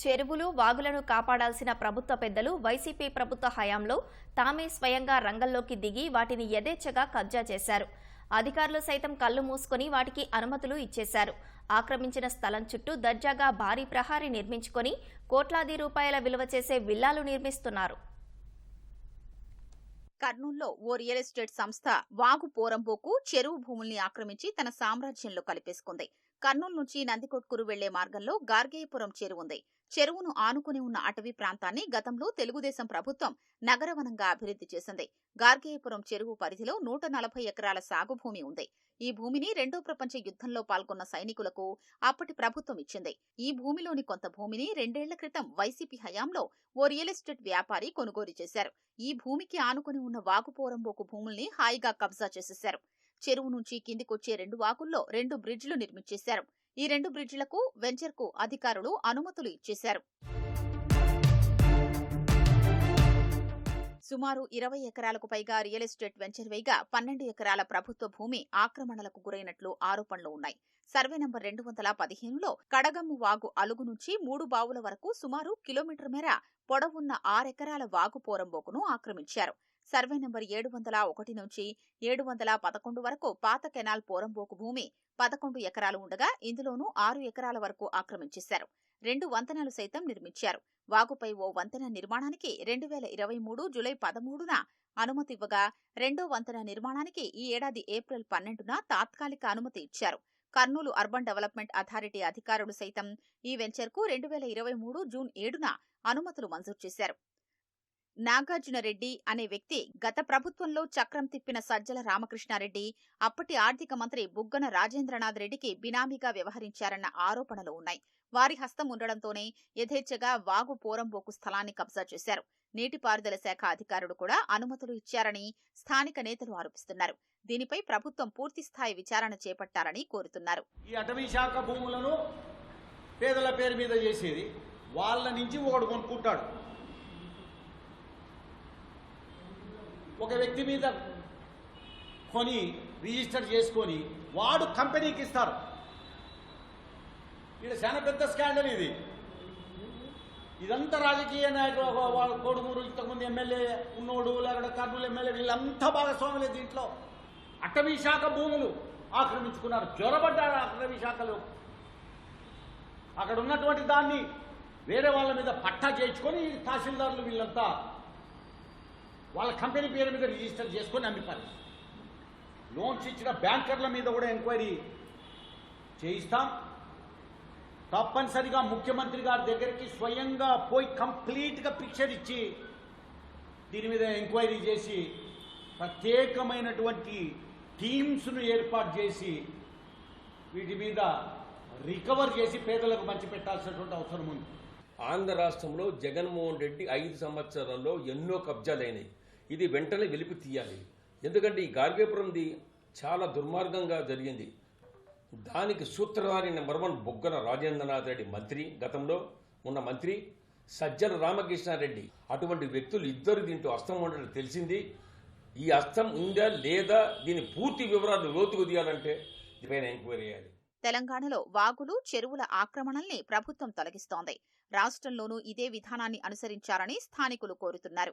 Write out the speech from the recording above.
చెరువులు వాగులను కాపాడాల్సిన ప్రభుత్వ పెద్దలు వైసీపీ ప్రభుత్వ హయాంలో తామే స్వయంగా రంగంలోకి దిగి వాటిని యథేచ్ఛగా కబ్జా చేశారు. అధికారులు సైతం కళ్ళు మూసుకొని వాటికి అనుమతులు ఇచ్చేశారు. ఆక్రమించిన స్థలం చుట్టూ దర్జాగా భారీ ప్రహారీ నిర్మించుకొని కోట్లాది రూపాయల విలువ చేసే విల్లాలు నిర్మిస్తున్నారు. కర్నూల్లో ఓ రియల్ ఎస్టేట్ సంస్థ వాగు పోరంబోకు చెరువు భూముల్ని ఆక్రమించి తన సామ్రాజ్యంలో కలిపేసుకుంది. కర్నూలు నుంచి నందికొట్కూరు వెళ్ళే మార్గంలో గార్గేయపురం చెరువు ఉంది చెరువును ఆనుకుని ఉన్న అటవీ ప్రాంతాన్ని గతంలో తెలుగుదేశం ప్రభుత్వం నగరవనంగా అభివృద్ధి చేసింది. గార్గేయపురం చెరువు పరిధిలో నూట నలభై ఎకరాల సాగు భూమి ఉంది. ఈ భూమిని రెండో ప్రపంచ యుద్ధంలో పాల్గొన్న సైనికులకు అప్పటి ప్రభుత్వం ఇచ్చింది. ఈ భూమిలోని కొంత భూమిని రెండేళ్ళ క్రితం వైసీపీ హయాంలో ఓ రియల్ ఎస్టేట్ వ్యాపారి కొనుగోలు చేశారు. ఈ భూమికి ఆనుకుని ఉన్న వాగుపోరంబోకు భూముల్ని హాయిగా కబ్జా చేసేశారు. చెరువు నుంచి కిందికొచ్చే రెండు వాకుల్లో రెండు బ్రిడ్జ్లు నిర్మించేశారు. ఈ రెండు బ్రిడ్జ్లకు వెంచర్కు అధికారులు అనుమతులు ఇచ్చేశారు. సుమారు ఇరవై ఎకరాలకు పైగా రియల్ ఎస్టేట్ వెంచర్ వేయగా పన్నెండు ఎకరాల ప్రభుత్వ భూమి ఆక్రమణలకు గురైనట్లు ఆరోపణలు ఉన్నాయి. సర్వే నంబర్ రెండు వందల పదిహేనులో కడగమ్ము వాగు అలుగు నుంచి మూడు బావుల వరకు సుమారు కిలోమీటర్ మేర పొడవున్న ఆరెకరాల వాగు పోరంబోకును ఆక్రమించారు. సర్వే నంబర్ ఏడు వందల ఒకటి నుంచి ఏడు వందల పదకొండు వరకు పాత కెనాల్ పోరంబోకు భూమి పదకొండు ఎకరాలు ఉండగా ఇందులోనూ ఆరు ఎకరాల వరకు ఆక్రమించేశారు. రెండు వంతెనలు సైతం నిర్మించారు. వాగుపై ఓ వంతెన నిర్మాణానికి రెండు వేల ఇరవై మూడు జులై పదమూడున అనుమతి ఇవ్వగా రెండో వంతెన నిర్మాణానికి ఈ ఏడాది ఏప్రిల్ పన్నెండున తాత్కాలిక అనుమతి ఇచ్చారు. కర్నూలు అర్బన్ డెవలప్మెంట్ అథారిటీ అధికారులు సైతం ఈ వెంచర్కు రెండు వేల ఇరవై మూడు జూన్ ఏడున అనుమతులు మంజూరు చేశారు. నాగార్జున రెడ్డి అనే వ్యక్తి గత ప్రభుత్వంలో చక్రం తిప్పిన సజ్జల రామకృష్ణారెడ్డి అప్పటి ఆర్థిక మంత్రి బుగ్గన రాజేంద్రనాథ్ రెడ్డికి బినామీగా వ్యవహరించారన్న ఆరోపణలు ఉన్నాయి. వారి హస్తం ఉండడంతోనే యథేచ్ఛగా వాగు పోరంబోకు స్థలాన్ని కబ్జా చేశారు. నీటిపారుదల శాఖ అధికారులు కూడా అనుమతులు ఇచ్చారని స్థానిక నేతలు ఆరోపిస్తున్నారు. దీనిపై ప్రభుత్వం పూర్తిస్థాయి విచారణ చేపట్టాలని కోరుతున్నారు. ఈ అటవీ శాఖ భూములను పేదల పేరు మీద చేసేది. వాళ్ళ నుంచి ఒకడు కొనుక్కుంటాడు. ఒక వ్యక్తి మీద కొని రిజిస్టర్ చేసుకొని వాడు కంపెనీకి ఇస్తారు. ఇది చాలా పెద్ద స్కాండల్ ఇది. ఇదంతా రాజకీయ నాయకులు ఒక వాళ్ళ కొడుకురు ఇంతకుముందు ఎమ్మెల్యే ఉన్నోడు లేకపోతే కర్నూలు ఎమ్మెల్యే వీళ్ళంతా భాగస్వాములే దీంట్లో. అటవీ శాఖ భూములు ఆక్రమించుకున్నారు. జ్వరబడ్డారు అటవీ శాఖలు. అక్కడ ఉన్నటువంటి దాన్ని వేరే వాళ్ళ మీద పట్టా చేయించుకొని తహసీల్దారులు వీళ్ళంతా వాళ్ళ కంపెనీ పేరు మీద రిజిస్టర్ చేసుకొని అమ్మిపారు లోన్స్ ఇచ్చిన బ్యాంకర్ల మీద కూడా ఎంక్వైరీ చేయిస్తాం. తప్పనిసరిగా ముఖ్యమంత్రి గారి దగ్గరికి స్వయంగా పోయి కంప్లీట్గా పిక్చర్ ఇచ్చి దీని మీద ఎంక్వైరీ చేసి ప్రత్యేకమైనటువంటి టీమ్స్ను ఏర్పాటు చేసి వీటి మీద రికవర్ చేసి పేదలకు మంచి పెట్టాల్సినటువంటి అవసరం ఉంది. ఆంధ్ర రాష్ట్రంలో జగన్మోహన్ రెడ్డి ఐదు సంవత్సరాల్లో ఎన్నో కబ్జాలైనాయి. ఇది వెంటనే వెలిపి తీయాలి. ఎందుకంటే ఈ గార్గేపురంది చాలా దుర్మార్గంగా జరిగింది. దానికి సూత్రధారి మర్మన్ బొగ్గన రాజేంద్రనాథ్ రెడ్డి మంత్రి గతంలో ఉన్న మంత్రి సజ్జల రామకృష్ణారెడ్డి. అటువంటి వ్యక్తులు ఇద్దరు దీంట్లో అస్తం ఉండడం తెలిసింది. ఈ అస్తం ఉందా లేదా దీని పూర్తి వివరాలు లోతుకు తీయాలంటే దీనిపైన ఎంక్వైరీ చేయాలి. తెలంగాణలో వాగులు చెరువుల ఆక్రమణల్ని ప్రభుత్వం తొలగిస్తోంది. రాష్ట్రంలోనూ ఇదే విధానాన్ని అనుసరించాలని స్థానికులు కోరుతున్నారు.